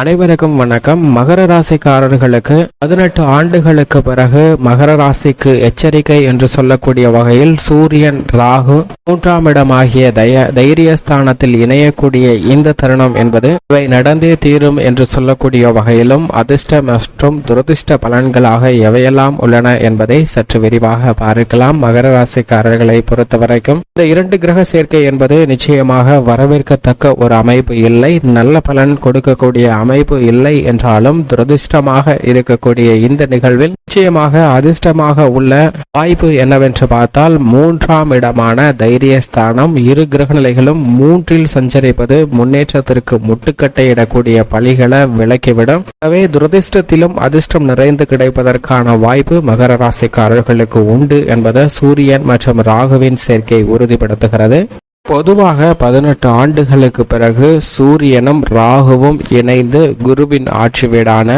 அனைவருக்கும் வணக்கம். மகர ராசிக்காரர்களுக்கு பதினெட்டு ஆண்டுகளுக்கு பிறகு மகர ராசிக்கு எச்சரிக்கை என்று சொல்லக்கூடிய வகையில் சூரியன் ராகு மூன்றாம் இடமாகிய தய தைரியஸ்தானத்தில் இணையக்கூடிய இந்த தருணம் என்பது இவை நடந்தே தீரும் என்று சொல்லக்கூடிய வகையிலும் அதிர்ஷ்ட மற்றும் துரதிர்ஷ்ட பலன்களாக எவையெல்லாம் உள்ளன என்பதை சற்று விரிவாக பார்க்கலாம். மகர ராசிக்காரர்களை பொறுத்தவரைக்கும் இந்த இரண்டு கிரக சேர்க்கை என்பது நிச்சயமாக வரவேற்கத்தக்க ஒரு அமைப்பு இல்லை. நல்ல பலன் கொடுக்கக்கூடிய அமைப்பு இல்லை என்றாலும் துரதிர்ஷ்டமாக இருக்கக்கூடிய இந்த நிகழ்வில் நிச்சயமாக அதிர்ஷ்டமாக உள்ள வாய்ப்பு என்னவென்று பார்த்தால் மூன்றாம் இடமான தைரியஸ்தானம். இரு கிரகநிலைகளும் மூன்றில் சஞ்சரிப்பது முன்னேற்றத்திற்கு முட்டுக்கட்டையிடக்கூடிய பலிகளை விளக்கிவிடும் எனவே துரதிர்ஷ்டத்திலும் அதிர்ஷ்டம் நிறைந்து கிடைப்பதற்கான வாய்ப்பு மகர ராசிக்காரர்களுக்கு உண்டு என்பதை சூரியன் மற்றும் ராகுவின் சேர்க்கை உறுதிப்படுத்துகிறது. பொதுவாக பதினெட்டு ஆண்டுகளுக்கு பிறகு சூரியனும் ராகுவும் இணைந்து குருவின் ஆட்சி வீடான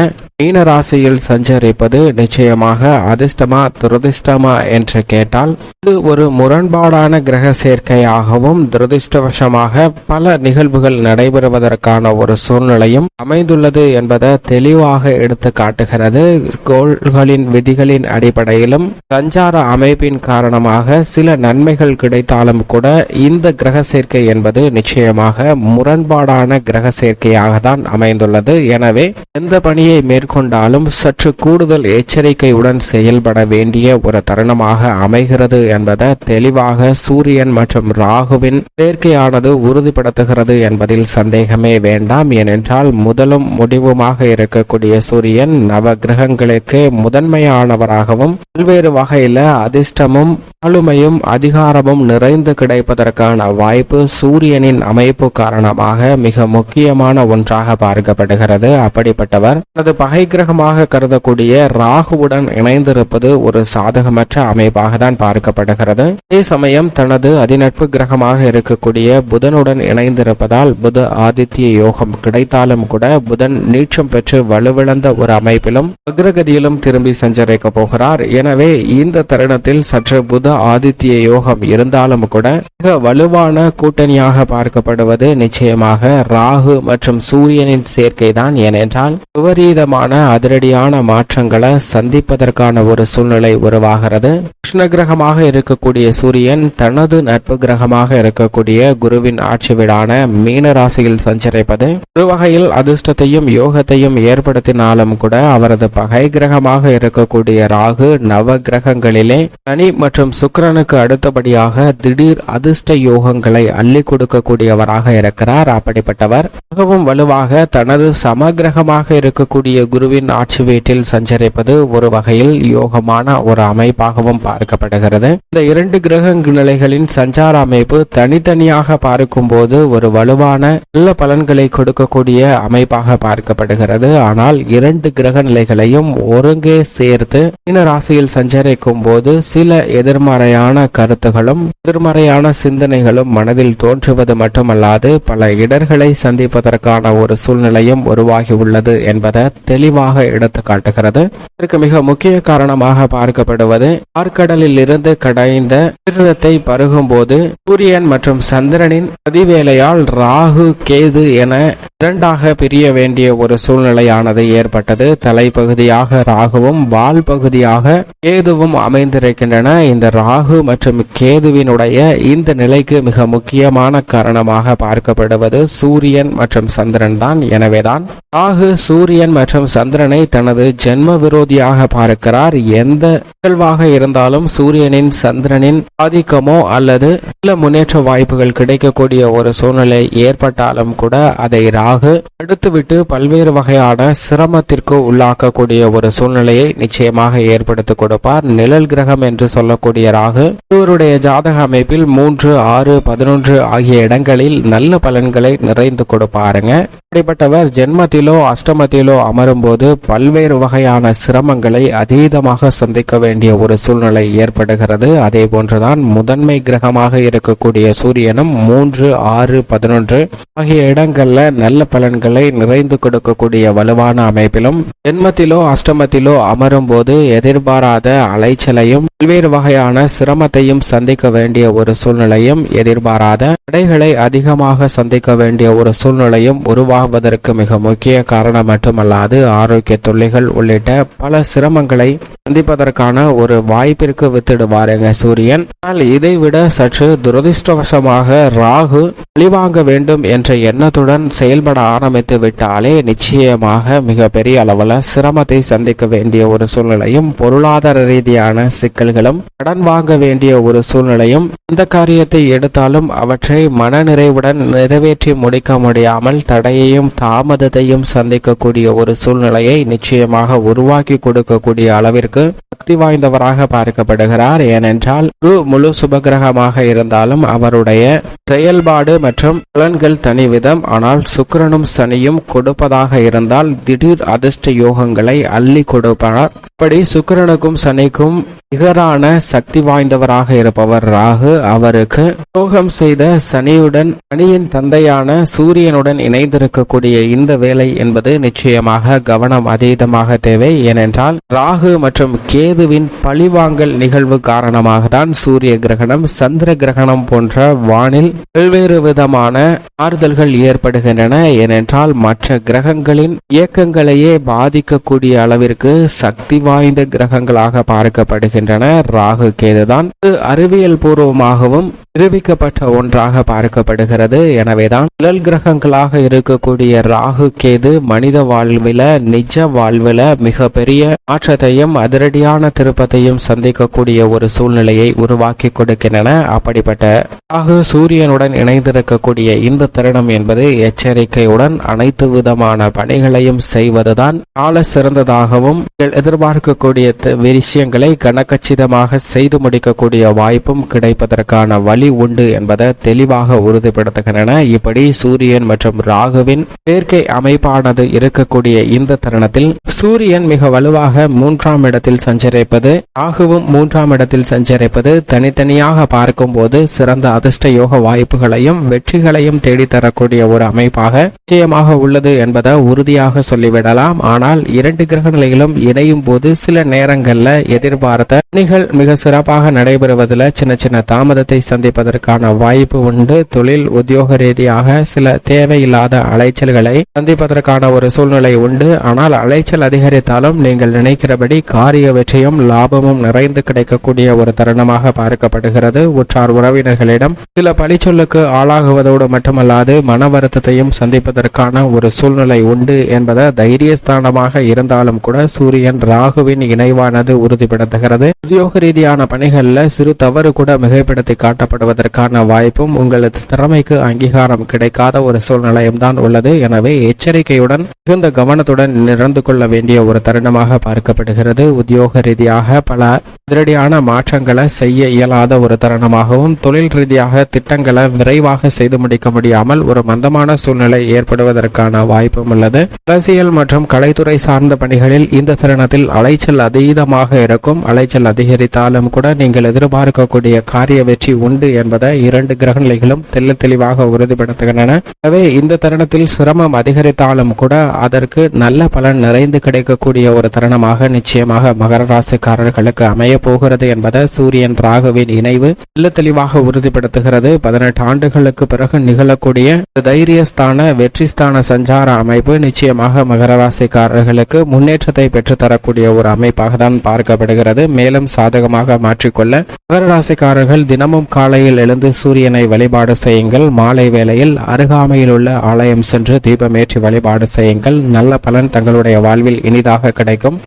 மீன ராசியில் சஞ்சரிப்பது நிச்சயமாக அதிர்ஷ்டமா துரதிர்ஷ்டமா என்று கேட்டால் இது ஒரு முரண்பாடான கிரக சேர்க்கையாகவும் துரதிர்ஷ்டவசமாக பல நிகழ்வுகள் நடைபெறுவதற்கான ஒரு சூழ்நிலையும் அமைந்துள்ளது என்பதை தெளிவாக எடுத்து காட்டுகிறது. கோள்களின் விதிகளின் அடிப்படையிலும் சஞ்சார அமைப்பின் காரணமாக சில நன்மைகள் கிடைத்தாலும் கூட இந்த கிரக சேர்க்கை என்பது நிச்சயமாக முரண்பாடான கிரக சேர்க்கையாக தான் அமைந்துள்ளது. எனவே எந்த பணியை மேற்கொண்டாலும் சற்று கூடுதல் எச்சரிக்கையுடன் செயல்பட வேண்டிய ஒரு தருணமாக அமைகிறது என்பதை தெளிவாக சூரியன் மற்றும் ராகுவின் சேர்க்கையானது உறுதிப்படுத்துகிறது என்பதில் சந்தேகமே வேண்டாம். ஏனென்றால் முதலும் முடிவுமாக இருக்கக்கூடிய சூரியன் நவ கிரகங்களுக்கு முதன்மையானவராகவும் பல்வேறு வகையில அதிர்ஷ்டமும் ஆளுமையும் அதிகாரமும் நிறைந்து கிடைப்பதற்கான வாய்ப்பு சூரியனின் அமைப்பு காரணமாக மிக முக்கியமான ஒன்றாக பார்க்கப்படுகிறது. அப்படிப்பட்டவர் தனது பகை கிரகமாக கருதக்கூடிய ராகுவுடன் இணைந்திருப்பது ஒரு சாதகமற்ற அமைப்பாக தான் பார்க்கப்படுகிறது. அதே சமயம் தனது அதிநட்பு கிரகமாக இருக்கக்கூடிய புதனுடன் இணைந்திருப்பதால் புத ஆதித்ய யோகம் கிடைத்தாலும் கூட புதன் நீட்சம் பெற்று வலுவிழந்த ஒரு அமைப்பிலும் அக்ரகதியிலும் திரும்பி சஞ்சரிக்க போகிறார். எனவே இந்த தருணத்தில் சற்று புத ஆதித்ய யோகம் இருந்தாலும் கூட மிக வலுவான கூட்டணியாக பார்க்கப்படுவது நிச்சயமாக ராகு மற்றும் சூரியனின் சேர்க்கை தான் ஏனென்றால் விபரீதமான அதிரடியான மாற்றங்களை சந்திப்பதற்கான ஒரு சூழ்நிலை உருவாகிறது. கிருஷ்ண கிரகமாக இருக்கக்கூடிய சூரியன் தனது நட்பு கிரகமாக இருக்கக்கூடிய குருவின் ஆட்சி வீடான மீன ராசியில் சஞ்சரிப்பது. ஒரு வகையில் அதிர்ஷ்டத்தையும் யோகத்தையும் ஏற்படுத்தினாலும் கூட அவரது பகை கிரகமாக இருக்கக்கூடிய ராகு நவ கிரகங்களிலே சனி மற்றும் சுக்கிரனுக்கு அடுத்தபடியாக திடீர் அதிர்ஷ்ட யோகங்களை அள்ளி கொடுக்கக்கூடியவராக இருக்கிறார். அப்படிப்பட்டவர் மிகவும் வலுவாக தனது சமகிரகமாக இருக்கக்கூடிய குருவின் ஆட்சி வீட்டில் சஞ்சரிப்பது ஒரு வகையில் யோகமான ஒரு அமைப்பாகவும் பார்க்கப்படுகிறது. இந்த இரண்டு கிரக நிலைகளின் சஞ்சார அமைப்பு தனித்தனியாக பார்க்கும்போது ஒரு வலுவான நல்ல பலன்களை கொடுக்கக்கூடிய அமைப்பாக பார்க்கப்படுகிறது. ஆனால் இரண்டு கிரக நிலைகளையும் ஒருங்கே சேர்த்து மீன ராசியில் சஞ்சரிக்கும் போது சில எதிர்மறையான கருத்துகளும் எதிர்மறையான சிந்தனைகளும் மனதில் தோன்றுவது மட்டுமல்லாது பல இடர்களை சந்திப்பதற்கான ஒரு சூழ்நிலையும் உருவாகியுள்ளது என்பதை தெளிவாக எடுத்து காட்டுகிறது இதற்கு மிக முக்கிய காரணமாக பார்க்கப்படுவது ஆற்கடலில் இருந்து கடைந்த விரதத்தை பருகும்போது சூரியன் மற்றும் சந்திரனின் அதிவேலையால் ராகு கேது என இரண்டாக பிரிய வேண்டிய ஒரு சூழ்நிலையானது ஏற்பட்டது. தலைப்பகுதியாக ராகுவும் வால் பகுதியாக கேதுவும் அமைந்திருக்கின்றன. இந்த ராகு மற்றும் கேதுவினுடைய இந்த நிலைக்கு மிக முக்கியமான காரணமாக பார்க்கப்படுவது சூரியன் மற்றும் சந்திரன் தான். எனவேதான் ராகு சூரியன் மற்றும் சந்திரனை தனது ஜென்ம விரோதியாக பார்க்கிறார். எந்த நிகழ்வாக இருந்தாலும் சூரியனின் சந்திரனின் ஆதிக்கமோ அல்லது சில முன்னேற்ற வாய்ப்புகள் கிடைக்கக்கூடிய ஒரு சூழ்நிலை ஏற்பட்டாலும் கூட அதை ராகு அடுத்துவிட்டு பல்வேறு வகையான சிரமத்திற்கு உள்ளாக்கக்கூடிய ஒரு சூழ்நிலையை நிச்சயமாக ஏற்படுத்தி கொடுப்பார். நிழல் கிரகம் என்று சொல்லக்கூடிய ராகு இவருடைய ஜாதக அமைப்பில் மூன்று ஆறு பதினொன்று ஆகிய இடங்களில் நல்ல பலன்களை நிறைந்து கொடுப்பாருங்க. இப்படிப்பட்டவர் ஜென்மத்திலோ அஷ்டமத்திலோ அமரும் போது பல்வேறு வகையான சிரமங்களை அதீதமாக சந்திக்க வேண்டிய ஒரு சூழ்நிலை ஏற்படுகிறது. அதே போன்றுதான் முதன்மை கிரகமாக இருக்கக்கூடிய சூரியனும் மூன்று ஆறு பதினொன்று ஆகிய இடங்கள்ல நல்ல பலன்களை நிறைந்து கொடுக்கக்கூடிய வலுவான அமைப்பிலும் ஜென்மத்திலோ அஷ்டமத்திலோ அமரும் போது எதிர்பாராத அலைச்சலையும் பல்வேறு வகையான சிரமத்தையும் சந்திக்க வேண்டிய ஒரு சூழ்நிலையும் எதிர்பாராத தடைகளை அதிகமாக சந்திக்க வேண்டிய ஒரு சூழ்நிலையும் உருவாகுவதற்கு மிக முக்கிய காரணம் மட்டுமல்லாது ஆரோக்கிய தொல்லைகள் உள்ளிட்ட பல சிரமங்களை சந்திப்பதற்கான ஒரு வாய்ப்பிற்கு வித்திடுவாருங்க சூரியன். ஆனால் இதைவிட சற்று துரதிருஷ்டவசமாக ராகு பழிவாங்க வேண்டும் என்ற எண்ணத்துடன் செயல்பட ஆரம்பித்து விட்டாலே நிச்சயமாக மிக பெரிய அளவில் சிரமத்தை சந்திக்க வேண்டிய ஒரு சூழ்நிலையும் பொருளாதார ரீதியான சிக்கல்களும் கடன் வாங்க வேண்டிய ஒரு சூழ்நிலையும் இந்த காரியத்தை எடுத்தாலும் அவற்றை மனநிறைவுடன் நிறைவேற்றி முடிக்க முடியாமல் தடையையும் தாமதத்தையும் சந்திக்கக்கூடிய ஒரு சூழ்நிலையை நிச்சயமாக உருவாக்கி கொடுக்கக்கூடிய அளவிற்கு சக்தி வாய்ந்தவராக பார்க்கப்படுகிறார். ஏனென்றால் குரு முழு சுபகிரகமாக இருந்தாலும் அவருடைய செயல்பாடு மற்றும் பலன்கள் தனிவிதம். ஆனால் சுக்கிரனும் சனியும் கொடுப்பதாக இருந்தால் திடீர் அதிர்ஷ்ட யோகங்களை அள்ளி கொடுப்பார். இப்படி சுக்கிரனுக்கும் சனிக்கும் நிகரான சக்தி வாய்ந்தவராக இருப்பவர் ராகு. அவருக்கு யோகம் செய்த சனியுடன் சனியின் தந்தையான சூரியனுடன் இணைந்திருக்கக்கூடிய இந்த வேலை என்பது நிச்சயமாக கவனம் அதீதமாக தேவை. ஏனென்றால் ராகு மற்றும் கேதுவின் பழிவாங்கல் நிகழ்வு காரணமாக தான் சூரிய கிரகணம் சந்திர கிரகணம் போன்ற வானில் பல்வேறு விதமான ஆறுதல்கள் ஏற்படுகின்றன. ஏனென்றால் மற்ற கிரகங்களின் இயக்கங்களையே பாதிக்கக்கூடிய அளவிற்கு சக்தி வாய்ந்த கிரகங்களாக பார்க்கப்படுகின்றன. ராகு கேதுதான் இது அறிவியல் பூர்வமாகவும் நிரூபிக்கப்பட்ட ஒன்றாக பார்க்கப்படுகிறது. எனவேதான் நிழல் கிரகங்களாக இருக்கக்கூடிய ராகு கேது மனித வாழ்வில நிஜ வாழ்வில மிக பெரிய மாற்றத்தையும் அதிரடியான திருப்பத்தையும் சந்திக்கக்கூடிய ஒரு சூழ்நிலையை உருவாக்கி கொடுக்கின்றன. அப்படிப்பட்ட ராகு சூரியன் சூரியனுடன் இணைந்திருக்கக்கூடிய இந்த தருணம் என்பது எச்சரிக்கையுடன் அனைத்து விதமான பணிகளையும் செய்வதுதான் கால சிறந்ததாகவும் எதிர்பார்க்கக்கூடிய விஷயங்களை கனக்கச்சிதமாக செய்து முடிக்கக்கூடிய வாய்ப்பும் கிடைப்பதற்கான வழி உண்டு என்பதை தெளிவாக உறுதிப்படுத்துகின்றன. இப்படி சூரியன் மற்றும் ராகுவின் சேர்க்கை அமைப்பானது இருக்கக்கூடிய இந்த தருணத்தில் சூரியன் மிக வலுவாக மூன்றாம் இடத்தில் சஞ்சரிப்பது ராகுவும் மூன்றாம் இடத்தில் சஞ்சரிப்பது தனித்தனியாக பார்க்கும்போது சிறந்த அதிர்ஷ்ட யோக வாய்ப்புகளையும் வெற்றிகளையும் தேடித்தரக்கூடிய ஒரு அமைப்பாக நிச்சயமாக உள்ளது என்பதை உறுதியாக சொல்லிவிடலாம். ஆனால் இரண்டு கிரக நிலைகளும் இணையும் போது சில நேரங்கள்ல எதிர்பார்த்த பணிகள் மிக சிறப்பாக நடைபெறுவதில் சின்ன சின்ன தாமதத்தை சந்திப்பதற்கான வாய்ப்பு உண்டு. தொழில் உத்தியோக ரீதியாக சில தேவையில்லாத அலைச்சல்களை சந்திப்பதற்கான ஒரு சூழ்நிலை உண்டு. ஆனால் அலைச்சல் அதிகரித்தாலும் நீங்கள் நினைக்கிறபடி காரிய வெற்றியும் லாபமும் நிறைந்து கிடைக்கக்கூடிய ஒரு தருணமாக பார்க்கப்படுகிறது. உற்றார் உறவினர்களிடம் சில பழிச்சொல்லுக்கு ஆளாகுவதோடு மட்டுமல்லாது மன வருத்தத்தையும் சந்திப்பதற்கான ஒரு சூழ்நிலை உண்டு என்பதை தைரியஸ்தானமாக இருந்தாலும் கூட சூரியன் ராகுவின் இணைவானது உறுதிப்படுத்துகிறது. உத்தியோக ரீதியான பணிகளில் சிறு தவறு கூட மிகைப்படுத்தி காட்டப்படுவதற்கான வாய்ப்பும் உங்களது திறமைக்கு அங்கீகாரம் கிடைக்காத ஒரு சூழ்நிலையும் தான் உள்ளது. எனவே எச்சரிக்கையுடன் மிகுந்த கவனத்துடன் நிறந்து கொள்ள வேண்டிய ஒரு தருணமாக பார்க்கப்படுகிறது. உத்தியோக ரீதியாக பல அதிரடியான மாற்றங்களை செய்ய இயலாத ஒரு தருணமாகவும் தொழில் ரீதியாக திட்டங்களை விரைவாக செய்து முடிக்க முடியாமல் ஒரு மந்தமான சூழ்நிலை ஏற்படுவதற்கான வாய்ப்பும் உள்ளது. அரசியல் மற்றும் கலைத்துறை சார்ந்த பணிகளில் இந்த தருணத்தில் அலைச்சல் அதீதமாக இருக்கும். அலைச்சல் அதிகரித்தாலும் கூட நீங்கள் எதிர்பார்க்கக்கூடிய காரிய வெற்றி உண்டு என்பதை இரண்டு கிரகநிலைகளும் தெல்ல தெளிவாக உறுதிப்படுத்துகின்றன. எனவே இந்த தருணத்தில் சிரமம் அதிகரித்தாலும் கூட அதற்கு நல்ல பலன் நிறைந்து கிடைக்கக்கூடிய ஒரு தருணமாக நிச்சயமாக மகர ராசிக்காரர்களுக்கு அமைய போகிறது என்பதை சூரியன் ராகுவின் இணைவு தெல்ல தெளிவாக உறுதிப்படுத்துகிறது. பதினெட்டு ஆண்டுகளுக்கு பிறகு நிகழக்கூடிய தைரியஸ்தான வெற்றிஸ்தான சஞ்சார அமைப்பு நிச்சயமாக மகர ராசிக்காரர்களுக்கு முன்னேற்றத்தை பெற்றுத்தரக்கூடிய ஒரு அமைப்பாக தான் பார்க்கப்படுகிறது. மேலும் சாதகமாக மாற்றிக்கொள்ள மகர ராசிக்காரர்கள் தினமும் காலையில் எழுந்து சூரியனை வழிபாடு செய்யுங்கள். மாலை வேளையில் அருகாமையில் உள்ள ஆலயம் சென்று தீபமேற்றி வழிபாடு செய்யுங்கள். நல்ல பலன் தங்களுடைய வாழ்வில் இனிதாக கிடைக்கும்.